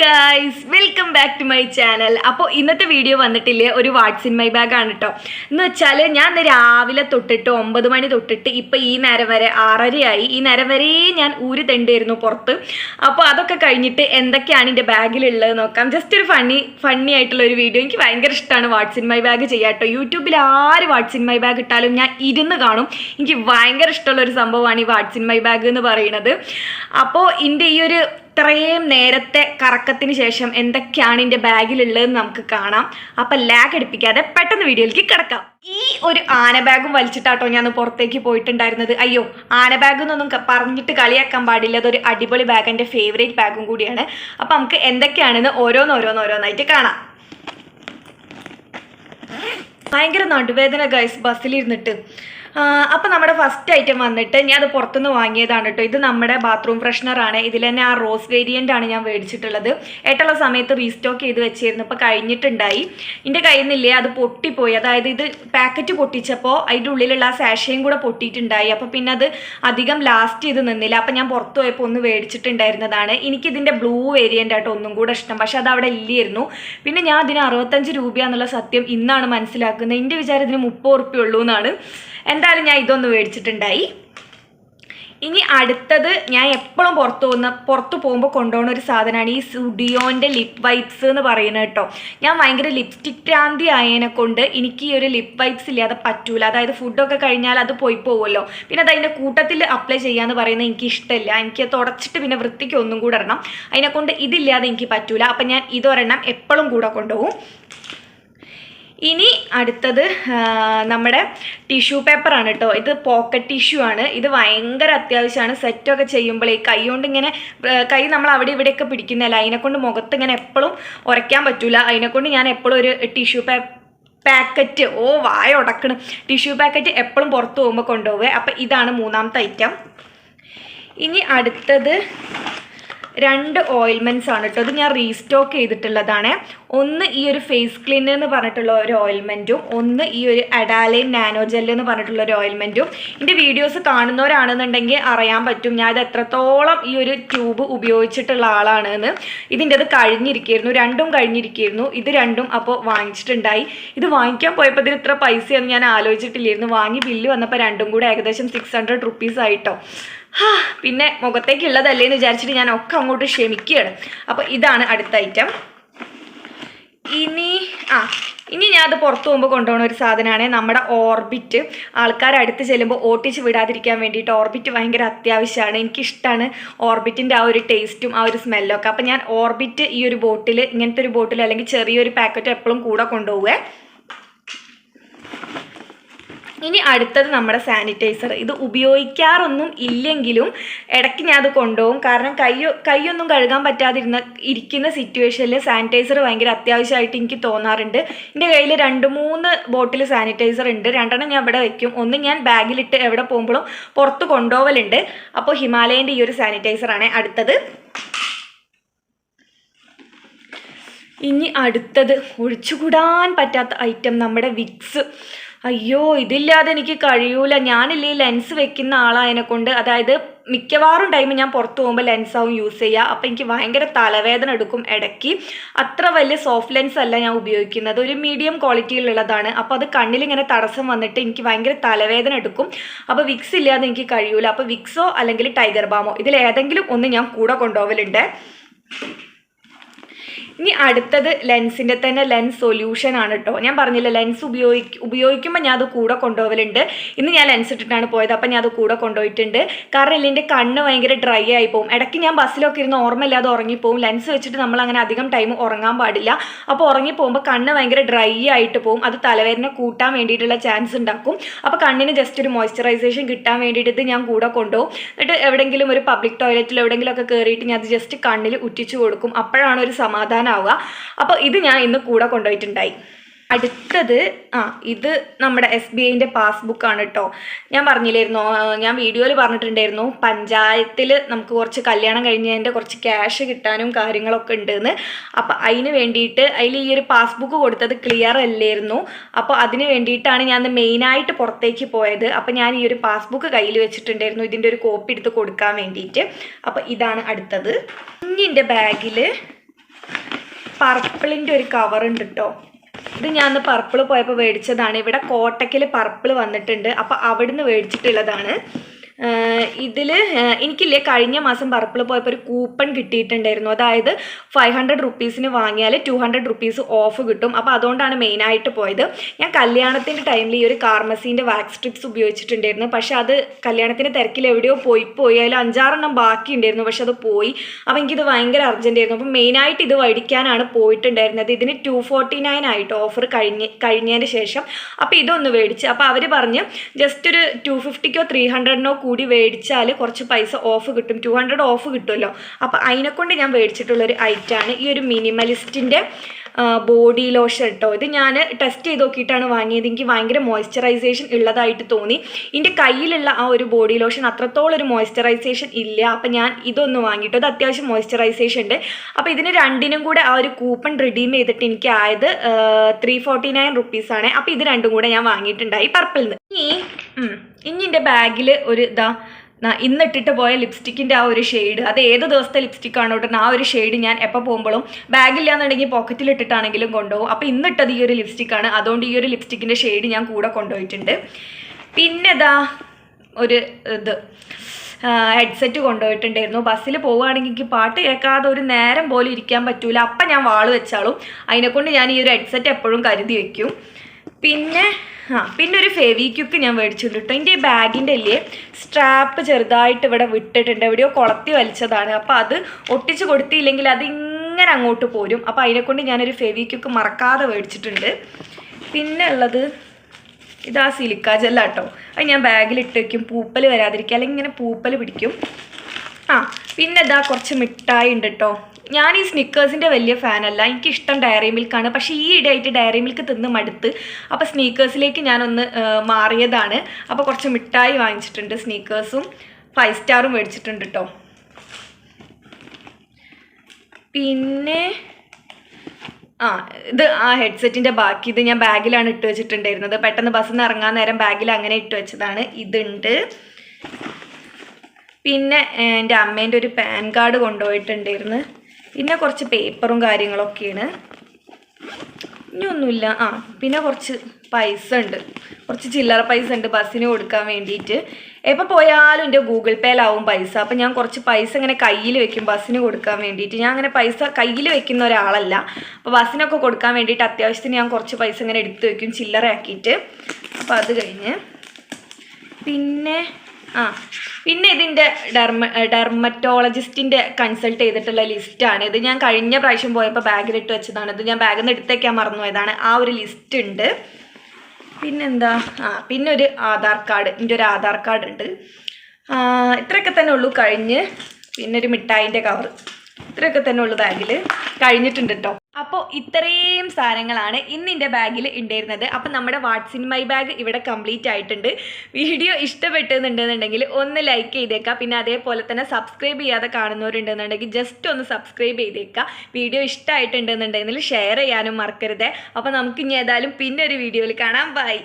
Guys welcome back to my channel അപ്പോൾ ഇന്നത്തെ video വന്നിട്ടില്ലേ ഒരു വാട്സ് ഇൻ മൈ ബാഗ് ആണ് കേട്ടോ എന്ന് വെച്ചാൽ ഞാൻ രാവിലെ തൊട്ടിട്ട് ഒമ്പത് മണി തൊട്ടിട്ട് ഇപ്പം ഈ നേരം വരെ ആറരയായി. ഈ നേരം വരെ ഞാൻ ഊരി തണ്ടായിരുന്നു പുറത്ത്. അപ്പോൾ അതൊക്കെ കഴിഞ്ഞിട്ട് എന്തൊക്കെയാണ് എന്റെ ബാഗിലുള്ളത് നോക്കാം. ജസ്റ്റ് ഒരു ഫണ്ണി ഫണ്ണി ആയിട്ടുള്ള ഒരു വീഡിയോ എനിക്ക് ഭയങ്കര ഇഷ്ടമാണ് വാട്സ് ഇൻ മൈ ബാഗ് ചെയ്യാം കേട്ടോ യൂട്യൂബിൽ ആര് വാട്സ് ഇൻ മൈ ബാഗ് ഇട്ടാലും ഞാൻ ഇരുന്ന് കാണും. എനിക്ക് ഭയങ്കര ഇഷ്ടമുള്ള ഒരു സംഭവമാണ് ഈ വാട്സ് ഇൻ മൈ ബാഗ് എന്ന് പറയുന്നത്. അപ്പോൾ എന്റെ ഈ ഒരു ഇത്രയും നേരത്തെ കറക്കത്തിന് ശേഷം എന്തൊക്കെയാണ് എന്റെ ബാഗിലുള്ളതെന്ന് നമുക്ക് കാണാം. അപ്പം ലാഗ് അടിപ്പിക്കാതെ പെട്ടെന്ന് വീഡിയോയിലേക്ക് കിടക്കാം. ഈ ഒരു ആന ബാഗും വലിച്ചിട്ടാട്ടോ ഞാൻ പുറത്തേക്ക് പോയിട്ടുണ്ടായിരുന്നത്. അയ്യോ ആന ബാഗ് എന്നൊന്നും പറഞ്ഞിട്ട് കളിയാക്കാൻ പാടില്ല. അതൊരു അടിപൊളി ബാഗ് എന്റെ ഫേവറേറ്റ് ബാഗും കൂടിയാണ്. അപ്പം നമുക്ക് എന്തൊക്കെയാണെന്ന് ഓരോന്നോരോന്നോരോന്നായിട്ട് കാണാം. ഭയങ്കര നടുവേദന ഗൈസ് ബസ്സിലിരുന്നിട്ട് അപ്പം നമ്മുടെ ഫസ്റ്റ് ഐറ്റം വന്നിട്ട് ഞാൻ അത് പുറത്തുനിന്ന് വാങ്ങിയതാണ് കേട്ടോ ഇത് നമ്മുടെ ബാത്റൂം ഫ്രഷ്നറാണ് ഇതിൽ തന്നെ ആ റോസ് വേരിയന്റ് ആണ് ഞാൻ മേടിച്ചിട്ടുള്ളത്. ഏട്ടുള്ള സമയത്ത് റീസ്റ്റോക്ക് ചെയ്ത് വെച്ചിരുന്നു. ഇപ്പോൾ കഴിഞ്ഞിട്ടുണ്ടായി. എന്റെ കയ്യിൽ നിന്നില്ലേ അത് പൊട്ടിപ്പോയി. അതായത് ഇത് പാക്കറ്റ് പൊട്ടിച്ചപ്പോൾ അതിന്റെ ഉള്ളിലുള്ള ആ സാഷയും കൂടെ പൊട്ടിയിട്ടുണ്ടായി. അപ്പോൾ പിന്നെ അത് അധികം ലാസ്റ്റ് ചെയ്ത് നിന്നില്ല. അപ്പം ഞാൻ പുറത്ത് പോയപ്പോൾ ഒന്ന് മേടിച്ചിട്ടുണ്ടായിരുന്നതാണ്. എനിക്കിതിന്റെ ബ്ലൂ വേരിയന്റ് ആയിട്ട് ഒന്നും കൂടെ ഇഷ്ടം. പക്ഷേ അത് അവിടെ ഇല്ലായിരുന്നു. പിന്നെ ഞാൻ അതിന് അറുപത്തഞ്ച് രൂപയാന്നുള്ള സത്യം ഇന്നാണ് മനസ്സിലാക്കുന്നത്. എന്റെ വിചാരം ഇതിന് മുപ്പത് ഉറുപ്പ്യ ഉള്ളൂ എന്നാണ് എന്തായാലും ഞാൻ ഇതൊന്ന് മേടിച്ചിട്ടുണ്ടായി. ഇനി അടുത്തത് ഞാൻ എപ്പോഴും പുറത്ത് പോകുന്ന പുറത്ത് പോകുമ്പോൾ കൊണ്ടുപോകുന്ന ഒരു സാധനമാണ് ഈ സുഡിയോന്റെ ലിപ് വൈപ്സ് എന്ന് പറയുന്നത് കേട്ടോ. ഞാൻ ഭയങ്കര ലിപ്സ്റ്റിക് ഭ്രാന്തി ആയതിനെ കൊണ്ട് എനിക്ക് ഈ ഒരു ലിപ് വൈപ്സ് ഇല്ലാതെ പറ്റൂല. അതായത് ഫുഡൊക്കെ കഴിഞ്ഞാൽ അത് പോയി പോകുമല്ലോ പിന്നെ അത് അതിന്റെ കൂട്ടത്തിൽ അപ്ലൈ ചെയ്യാന്ന് പറയുന്നത് എനിക്ക് ഇഷ്ടമില്ല എനിക്ക് തുടച്ചിട്ട് പിന്നെ വൃത്തിക്ക് ഒന്നും കൂടെ ഇടണം. അതിനെക്കൊണ്ട് ഇതില്ലാതെ എനിക്ക് പറ്റൂല. അപ്പം ഞാൻ ഇതൊരെണ്ണം എപ്പോഴും കൂടെ കൊണ്ടുപോകും. ഇനി അടുത്തത് നമ്മുടെ ടിഷ്യൂ പേപ്പറാണ് കേട്ടോ ഇത് പോക്കറ്റ് ടിഷ്യൂ ആണ്. ഇത് ഭയങ്കര അത്യാവശ്യമാണ്. സെറ്റൊക്കെ ചെയ്യുമ്പോൾ ഈ കൈ കൊണ്ട് ഇങ്ങനെ കൈ നമ്മൾ അവിടെ ഇവിടെയൊക്കെ പിടിക്കുന്നതല്ല. അതിനെക്കൊണ്ട് മുഖത്ത് ഇങ്ങനെ എപ്പോഴും ഉരയ്ക്കാൻ പറ്റില്ല അതിനെക്കൊണ്ട് ഞാൻ എപ്പോഴും ഒരു ടിഷ്യൂ പേപ്പർ പാക്കറ്റ് ഓ വായ ഉടക്കണം. ടിഷ്യൂ പാക്കറ്റ് എപ്പോഴും പുറത്ത് പോകുമ്പോൾ കൊണ്ടുപോവുക. അപ്പം ഇതാണ് മൂന്നാമത്തെ ഐറ്റം ഇനി അടുത്തത് രണ്ട് ഓയിൽമെന്റ്സ് ആണ് കേട്ടോ ഇത് ഞാൻ റീസ്റ്റോക്ക് ചെയ്തിട്ടുള്ളതാണ്. ഒന്ന് ഈ ഒരു ഫേസ് ക്ലീനർ എന്ന് പറഞ്ഞിട്ടുള്ള ഒരു ഓയിൽമെന്റും ഒന്ന് ഈ ഒരു അഡാലൈൻ നാനോ ജെൽ എന്ന് പറഞ്ഞിട്ടുള്ള ഒരു ഓയിൽമെന്റും എന്റെ വീഡിയോസ് കാണുന്നവരാണെന്നുണ്ടെങ്കിൽ അറിയാൻ പറ്റും ഞാൻ ഇത് എത്രത്തോളം ഈ ഒരു ട്യൂബ് ഉപയോഗിച്ചിട്ടുള്ള ആളാണ് എന്ന് ഇതിന്റെ അത് കഴിഞ്ഞിരിക്കുകയായിരുന്നു രണ്ടും കഴിഞ്ഞിരിക്കുകയായിരുന്നു ഇത് രണ്ടും അപ്പോൾ വാങ്ങിച്ചിട്ടുണ്ടായി. ഇത് വാങ്ങിക്കാൻ പോയപ്പോൾ ഇതിന് ഇത്ര പൈസയൊന്നും ഞാൻ ആലോചിച്ചിട്ടില്ലായിരുന്നു. വാങ്ങി ബില്ല് വന്നപ്പോൾ രണ്ടും കൂടെ ഏകദേശം സിക്സ് ഹൺഡ്രഡ് റുപ്പീസ് ആയിട്ടോ പിന്നെ മുഖത്തേക്കുള്ളതല്ലേ എന്ന് വിചാരിച്ചിട്ട് ഞാൻ ഒക്കെ അങ്ങോട്ട് ക്ഷമിക്കുകയാണ്. അപ്പോൾ ഇതാണ് അടുത്ത ഐറ്റം ഇനി ആ ഇനി ഞാൻ അത് പുറത്ത് പോകുമ്പോൾ കൊണ്ടുപോകുന്ന ഒരു സാധനമാണ് നമ്മുടെ ഓർബിറ്റ് ആൾക്കാർ അടുത്ത് ചെല്ലുമ്പോൾ ഓട്ടിച്ച് വിടാതിരിക്കാൻ വേണ്ടിയിട്ട് ഓർബിറ്റ് ഭയങ്കര അത്യാവശ്യമാണ്. എനിക്കിഷ്ടമാണ് ഓർബിറ്റിന്റെ ആ ഒരു ടേസ്റ്റും ആ ഒരു സ്മെല്ലൊക്കെ അപ്പോൾ ഞാൻ ഓർബിറ്റ് ഈ ഒരു ബോട്ടിൽ ഇങ്ങനത്തെ ഒരു ബോട്ടിൽ അല്ലെങ്കിൽ ചെറിയൊരു പാക്കറ്റ് എപ്പോഴും കൂടെ കൊണ്ടുപോവുക. ഇനി അടുത്തത് നമ്മുടെ സാനിറ്റൈസർ ഇത് ഉപയോഗിക്കാറൊന്നും ഇല്ലെങ്കിലും ഇടയ്ക്ക് ഞാൻ അത് കൊണ്ടുപോകും. കാരണം കൈ കൈയൊന്നും കഴുകാൻ പറ്റാതിരുന്ന ഇരിക്കുന്ന സിറ്റുവേഷനിൽ സാനിറ്റൈസർ ഭയങ്കര അത്യാവശ്യമായിട്ട് എനിക്ക് തോന്നാറുണ്ട്. എന്റെ കയ്യിൽ രണ്ട് മൂന്ന് ബോട്ടിൽ സാനിറ്റൈസർ ഉണ്ട്. രണ്ടെണ്ണം ഞാൻ ഇവിടെ വെക്കും. ഒന്ന് ഞാൻ ബാഗിലിട്ട് എവിടെ പോകുമ്പോഴും പുറത്ത് കൊണ്ടുപോകലുണ്ട് അപ്പോൾ ഹിമാലയന്റെ ഈ ഒരു സാനിറ്റൈസറാണ് അടുത്തത്. ഇനി അടുത്തത്. ഒഴിച്ചുകൂടാൻ പറ്റാത്ത ഐറ്റം നമ്മുടെ വിക്സ്. അയ്യോ ഇതില്ലാതെ എനിക്ക് കഴിയൂല. ഞാനില്ലേ ലെൻസ് വെക്കുന്ന ആളായതിനെ കൊണ്ട് അതായത് മിക്കവാറും ടൈം ഞാൻ പുറത്ത് പോകുമ്പോൾ ലെൻസാവും യൂസ് ചെയ്യുക അപ്പോൾ എനിക്ക് ഭയങ്കര തലവേദന എടുക്കും ഇടയ്ക്ക്. അത്ര വലിയ സോഫ്റ്റ് ലെൻസ് അല്ല ഞാൻ ഉപയോഗിക്കുന്നത്. ഒരു മീഡിയം ക്വാളിറ്റിയിലുള്ളതാണ് അപ്പോൾ അത് കണ്ണിലിങ്ങനെ തടസ്സം വന്നിട്ട് എനിക്ക് ഭയങ്കര തലവേദന എടുക്കും. അപ്പോൾ വിക്സ് ഇല്ലാതെ എനിക്ക് കഴിയൂല. അപ്പോൾ വിക്സോ അല്ലെങ്കിൽ ടൈഗർ ബാമോ ഇതിലേതെങ്കിലും ഒന്ന് ഞാൻ കൂടെ കൊണ്ടുപോകലുണ്ട് ഇനി അടുത്തത് ലെൻസിന്റെ തന്നെ ലെൻസ് സൊല്യൂഷൻ ആണ് കേട്ടോ ഞാൻ പറഞ്ഞില്ല ലെൻസ് ഉപയോഗിക്ക ഉപയോഗിക്കുമ്പോൾ ഞാൻ അത് കൂടെ കൊണ്ടുപോകലുണ്ട് ഇന്ന് ഞാൻ ലെൻസ് ഇട്ടിട്ടാണ് പോയത് അപ്പം ഞാൻ അത് കൂടെ കൊണ്ടുപോയിട്ടുണ്ട്. കാരണം ഇല്ല എന്റെ കണ്ണ് ഭയങ്കര ഡ്രൈ ആയി പോകും ഇടയ്ക്ക് ഞാൻ ബസ്സിലൊക്കെ ഇരുന്ന് ഓർമ്മയില്ലാതെ ഉറങ്ങിപ്പോവും. ലെൻസ് വെച്ചിട്ട് നമ്മൾ അങ്ങനെ അധികം ടൈം ഉറങ്ങാൻ പാടില്ല. അപ്പോൾ ഉറങ്ങിപ്പോകുമ്പോൾ കണ്ണ് ഭയങ്കര ഡ്രൈ ആയിട്ട് പോകും അത് തലവേദന കൂട്ടാൻ വേണ്ടിയിട്ടുള്ള ചാൻസ് ഉണ്ടാക്കും. അപ്പോൾ കണ്ണിന് ജസ്റ്റ് ഒരു മോയ്സ്ചറൈസേഷൻ കിട്ടാൻ വേണ്ടിയിട്ട് ഇത് ഞാൻ കൂടെ കൊണ്ടുപോകും എന്നിട്ട് എവിടെയെങ്കിലും ഒരു പബ്ലിക് ടോയ്ലറ്റിൽ എവിടെയെങ്കിലുമൊക്കെ കയറിയിട്ട് ഞാൻ അത് ജസ്റ്റ് കണ്ണിൽ ഉറ്റിച്ചു കൊടുക്കും. അപ്പോഴാണ് ഒരു സമാധാനമാവുക അപ്പോൾ ഇത് ഞാൻ ഇന്ന് കൂടെ കൊണ്ടുപോയിട്ടുണ്ടായി. അടുത്തത് ആ ഇത് നമ്മുടെ എസ് ബി ഐന്റെ പാസ്ബുക്കാണ് കേട്ടോ ഞാൻ പറഞ്ഞില്ലായിരുന്നു ഞാൻ വീഡിയോയിൽ പറഞ്ഞിട്ടുണ്ടായിരുന്നു പഞ്ചായത്തിൽ നമുക്ക് കുറച്ച് കല്യാണം കഴിഞ്ഞതിന്റെ കുറച്ച് ക്യാഷ് കിട്ടാനും കാര്യങ്ങളൊക്കെ ഉണ്ടെന്ന്. അപ്പോൾ അതിന് വേണ്ടിയിട്ട് അതിൽ ഈ ഒരു പാസ്ബുക്ക് കൊടുത്തത് ക്ലിയർ അല്ലായിരുന്നു. അപ്പോൾ അതിന് വേണ്ടിയിട്ടാണ് ഞാൻ മെയിനായിട്ട് പുറത്തേക്ക് പോയത്. അപ്പോൾ ഞാൻ ഈ ഒരു പാസ്ബുക്ക് കയ്യിൽ വെച്ചിട്ടുണ്ടായിരുന്നു ഇതിന്റെ ഒരു കോപ്പി എടുത്ത് കൊടുക്കാൻ വേണ്ടിയിട്ട്. അപ്പോൾ ഇതാണ് അടുത്തത്. ഇനി എന്റെ ബാഗിൽ പർപ്പിളിന്റെ ഒരു കവർ ഉണ്ട് കേട്ടോ ഇത് ഞാൻ അന്ന് പർപ്പിൾ പോയപ്പോൾ മേടിച്ചതാണ്. ഇവിടെ കോട്ടയ്ക്കൽ പർപ്പിൾ വന്നിട്ടുണ്ട്. അപ്പോൾ അവിടുന്ന് മേടിച്ചിട്ടുള്ളതാണ്. ഇതിൽ എനിക്കില്ലേ കഴിഞ്ഞ മാസം പർപ്പിൾ പോയപ്പോൾ ഒരു കൂപ്പൺ കിട്ടിയിട്ടുണ്ടായിരുന്നു. അതായത് ഫൈവ് ഹൺഡ്രഡ് റുപ്പീസിന് വാങ്ങിയാൽ ടു ഹൺഡ്രഡ് റുപ്പീസ് ഓഫ് കിട്ടും. അപ്പോൾ അതുകൊണ്ടാണ് മെയിനായിട്ട് പോയത്. ഞാൻ കല്യാണത്തിന്റെ ടൈമിൽ ഈ ഒരു കാർമസീന്റെ വാക്സ് സ്ട്രിപ്സ് ഉപയോഗിച്ചിട്ടുണ്ടായിരുന്നു. പക്ഷേ അത് കല്യാണത്തിന്റെ തിരക്കിൽ എവിടെയോ പോയി പോയി. അതിൽ അഞ്ചാറെണ്ണം ബാക്കി ഉണ്ടായിരുന്നു പക്ഷെ അത് പോയി. അപ്പോൾ എനിക്കിത് ഭയങ്കര അർജന്റായിരുന്നു അപ്പോൾ മെയിനായിട്ട് ഇത് മേടിക്കാനാണ് പോയിട്ടുണ്ടായിരുന്നത്. ഇതിന് ടു ഫോർട്ടി നയൻ ആയിട്ട് ഓഫർ കഴിഞ്ഞ് കഴിഞ്ഞതിന് ശേഷം. അപ്പോൾ ഇതൊന്ന് മേടിച്ച് അപ്പോൾ അവർ പറഞ്ഞ് ജസ്റ്റ് ഒരു ടു ഫിഫ്റ്റിക്കോ ത്രീ ഹൺഡ്രഡിനോ കൂടി മേടിച്ചാൽ കുറച്ച് പൈസ ഓഫ് കിട്ടും. ടു ഹൺഡ്രഡ് ഓഫ് കിട്ടുമല്ലോ. അപ്പോൾ അതിനെക്കൊണ്ട് ഞാൻ മേടിച്ചിട്ടുള്ളൊരു ഐറ്റമാണ് ഈ ഒരു മിനിമലിസ്റ്റിന്റെ ബോഡി ലോഷൻ കേട്ടോ ഇത് ഞാൻ ടെസ്റ്റ് ചെയ്ത് നോക്കിയിട്ടാണ് വാങ്ങിയത്. എനിക്ക് ഭയങ്കര മോയ്സ്ചറൈസേഷൻ ഉള്ളതായിട്ട് തോന്നി. എന്റെ കയ്യിലുള്ള ആ ഒരു ബോഡി ലോഷൻ അത്രത്തോളം ഒരു മോയ്സ്ചറൈസേഷൻ ഇല്ല. അപ്പം ഞാൻ ഇതൊന്ന് വാങ്ങിയിട്ടു ഇത് അത്യാവശ്യം മോയ്സ്ചറൈസേഷൻ ഉണ്ട്. അപ്പോൾ ഇതിന് രണ്ടിനും കൂടെ ആ ഒരു കൂപ്പൺ റിഡീം ചെയ്തിട്ട് എനിക്ക് ആയത് ത്രീ ഫോർട്ടി നയൻ റുപ്പീസാണ് അപ്പോൾ ഇത് രണ്ടും കൂടെ ഞാൻ വാങ്ങിയിട്ടുണ്ടായി. പർപ്പിളിൽ നിന്ന് ഇനി ഇനി എന്റെ ബാഗിൽ ഒരു ഇതാ ഇന്ന് ഇട്ടിട്ട് പോയ ലിപ്സ്റ്റിക്കിന്റെ ആ ഒരു ഷെയ്ഡ്. അത് ഏത് ദിവസത്തെ ലിപ്സ്റ്റിക് ആണോ ഇട്ടുന്നത് ആ ഒരു ഷെയ്ഡ് ഞാൻ എപ്പോൾ പോകുമ്പോഴും ബാഗില്ലാന്നുണ്ടെങ്കിൽ പോക്കറ്റിൽ ഇട്ടിട്ടാണെങ്കിലും കൊണ്ടുപോകും. അപ്പോൾ ഇന്നിട്ടത് ഈ ഒരു ലിപ്സ്റ്റിക്കാണ്. അതുകൊണ്ട് ഈ ഒരു ലിപ്സ്റ്റിക്കിന്റെ ഷെയ്ഡ് ഞാൻ കൂടെ കൊണ്ടുപോയിട്ടുണ്ട്. പിന്നെ ഇതാ ഒരു ഇത് ഹെഡ്സെറ്റ് കൊണ്ടുപോയിട്ടുണ്ടായിരുന്നു. ബസ്സിൽ പോവുകയാണെങ്കിൽ എനിക്ക് പാട്ട് കേൾക്കാതെ ഒരു നേരം പോലും ഇരിക്കാൻ പറ്റൂല. അപ്പം ഞാൻ വാൾ വെച്ചാളും. അതിനെക്കൊണ്ട് ഞാൻ ഈ ഒരു ഹെഡ്സെറ്റ് എപ്പോഴും കരുതി വെക്കും. പിന്നെ ആ പിന്നെ ഒരു ഫേവി ഫെവിക്യുക്ക് ഞാൻ മേടിച്ചിട്ടുണ്ട് കേട്ടോ എന്റെ ഈ ബാഗിന്റെ അല്ലേ സ്ട്രാപ്പ് ചെറുതായിട്ട് ഇവിടെ വിട്ടിട്ടുണ്ട്. എവിടെയോ കുളത്തി വലിച്ചതാണ്. അപ്പോൾ അത് ഒട്ടിച്ച് കൊടുത്തില്ലെങ്കിൽ ഇങ്ങനെ അങ്ങോട്ട് പോരും. അപ്പോൾ അതിനെക്കൊണ്ട് ഞാനൊരു ഫെവിക്യുക്ക് മറക്കാതെ മേടിച്ചിട്ടുണ്ട്. പിന്നെ ഉള്ളത് ഇതാ സിലിക്ക ജെല്ലാട്ടോ അത് ഞാൻ ബാഗിൽ ഇട്ട് വയ്ക്കും പൂപ്പൽ വരാതിരിക്കുക അല്ലെങ്കിൽ ഇങ്ങനെ പൂപ്പൽ പിടിക്കും. ആ പിന്നെ ഇതാ കുറച്ച് മിഠായി ഉണ്ട് കേട്ടോ ഞാൻ ഈ സ്നീക്കേഴ്സിന്റെ വലിയ ഫാനല്ല. എനിക്കിഷ്ടം ഡയറി മിൽക്കാണ്. പക്ഷേ ഈ ഇടയായിട്ട് ഡയറി മിൽക്ക് തിന്ന് മടുത്ത് അപ്പോൾ സ്നീക്കേഴ്സിലേക്ക് ഞാനൊന്ന് മാറിയതാണ്. അപ്പോൾ കുറച്ച് മിഠായി വാങ്ങിച്ചിട്ടുണ്ട് സ്നീക്കേഴ്സും. ഫൈവ് സ്റ്റാറും മേടിച്ചിട്ടുണ്ട് കേട്ടോ പിന്നെ ആ ഇത് ആ ഹെഡ്സെറ്റിന്റെ ബാക്കി. ഇത് ഞാൻ ബാഗിലാണ് ഇട്ട് വെച്ചിട്ടുണ്ടായിരുന്നത്. പെട്ടെന്ന് ബസ്സിൽ നിന്ന് ഇറങ്ങാൻ നേരം ബാഗിൽ അങ്ങനെ ഇട്ട് വെച്ചതാണ്. ഇതുണ്ട്. പിന്നെ എന്റെ അമ്മേന്റെ ഒരു പാൻ കാർഡ് കൊണ്ടുപോയിട്ടുണ്ടായിരുന്നു. പിന്നെ കുറച്ച് പേപ്പറും കാര്യങ്ങളൊക്കെയാണ്. ഇനിയൊന്നുമില്ല ആ പിന്നെ കുറച്ച് പൈസ ഉണ്ട്. കുറച്ച് ചില്ലറ പൈസ ഉണ്ട് ബസ്സിന് കൊടുക്കാൻ വേണ്ടിയിട്ട്. എപ്പോൾ പോയാലും എന്റെ ഗൂഗിൾ പേയിലാവും പൈസ. അപ്പം ഞാൻ കുറച്ച് പൈസ ഇങ്ങനെ കയ്യിൽ വെക്കും ബസ്സിന് കൊടുക്കാൻ വേണ്ടിയിട്ട്. ഞാൻ അങ്ങനെ പൈസ കയ്യിൽ വെക്കുന്ന ഒരാളല്ല. അപ്പോൾ ബസ്സിനൊക്കെ കൊടുക്കാൻ വേണ്ടിയിട്ട് അത്യാവശ്യത്തിന് ഞാൻ കുറച്ച് പൈസ ഇങ്ങനെ എടുത്ത് വെക്കും ചില്ലറ ആക്കിയിട്ട് അപ്പോൾ അത് കഴിഞ്ഞ്. പിന്നെ ആ. പിന്നെ ഇതിന്റെ ഡെർമ ഡെർമറ്റോളജിസ്റ്റിന്റെ കൺസൾട്ട് ചെയ്തിട്ടുള്ള ലിസ്റ്റാണ് ഇത് ഞാൻ കഴിഞ്ഞ പ്രാവശ്യം പോയപ്പോൾ ബാഗിലിട്ട് വെച്ചതാണ്. ഇത് ഞാൻ ബാഗിൽ നിന്ന് എടുത്തേക്കാൻ മറന്നു പോയതാണ്. ആ ഒരു ലിസ്റ്റ് ഉണ്ട്. പിന്നെന്താ? ആ പിന്നെ ഒരു ആധാർ കാർഡ് എന്റെ ഒരു ആധാർ കാർഡ് ഉണ്ട്. ഇത്രയൊക്കെ തന്നെ ഉള്ളൂ കഴിഞ്ഞ്. പിന്നെ ഒരു മിഠായിന്റെ കവർ ഇത്രയൊക്കെ തന്നെ ഉള്ളൂ ബാഗിൽ കഴിഞ്ഞിട്ടുണ്ട് കേട്ടോ അപ്പോൾ ഇത്രയും സാധനങ്ങളാണ് ഇന്ന് എന്റെ ബാഗിൽ ഉണ്ടായിരുന്നത് അപ്പം നമ്മുടെ വാട്സിൻ മൈ ബാഗ് ഇവിടെ കംപ്ലീറ്റ് ആയിട്ടുണ്ട്. വീഡിയോ ഇഷ്ടപ്പെട്ടെന്നുണ്ടെന്നുണ്ടെങ്കിൽ ഒന്ന് ലൈക്ക് ചെയ്തേക്കാം. പിന്നെ അതേപോലെ തന്നെ സബ്സ്ക്രൈബ് ചെയ്യാതെ കാണുന്നവരുണ്ടെന്നുണ്ടെങ്കിൽ ജസ്റ്റ് ഒന്ന് സബ്സ്ക്രൈബ് ചെയ്തേക്കുക വീഡിയോ ഇഷ്ടമായിട്ടുണ്ടെന്നുണ്ടെങ്കിൽ ഷെയർ ചെയ്യാനും മറക്കരുത്. അപ്പോൾ നമുക്ക് ഇനി ഏതായാലും പിന്നെ ഒരു വീഡിയോയിൽ കാണാം. ബൈ